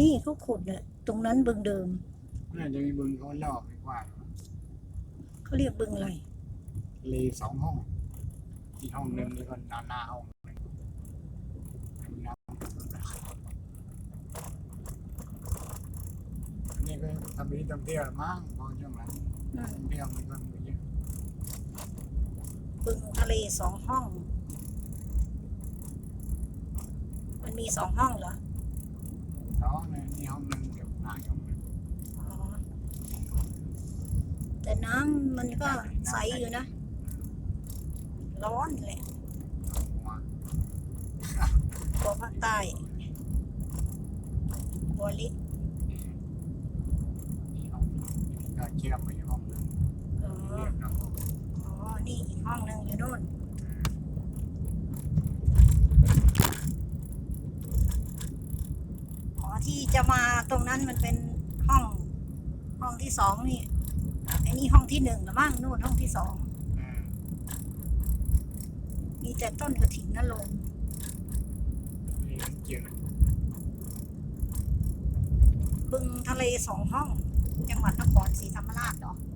นี่เขาขุดเนี่ยตรงนั้นบึงเดิม น่าจะมีบึงเขาลอกดีกว่าเขาเรียกบึงอะไรเลสองห้อง อีกห้องหนึ่งแล้วก็หน้าหน้าห้องหนึ่งน้ำอันนี่ก็ทำดีท่องเที่ยวมั้งพอช่วงหลังอืมท่องเที่ยวมันก็มีเยอะบึงทะเลสองห้อง มันมีสองห้องเหรอ แต่น้ำมันก็ใสอยู่นะ ร้อนเลยหัวบัวภาคใต้บัวลินี่ห้องก็เชื่อมไปห้องหนึ่งอ๋อเรียกน้ำห้องอ๋อ นี่อีกห้องหนึ่งอยู่นู่นอ๋อที่จะมาตรงนั้นมันเป็นห้อง ห้องที่สองนี่ไอ้นี่ห้อง ที่หนึ่งละมั้งนู่นห้องที่สองอืมมีแต่ต้นกระถิ่นนลงค์เรียนเจือบึงทะเลสองห้อง จังหวัดนครศรีธรรมราชเหรออ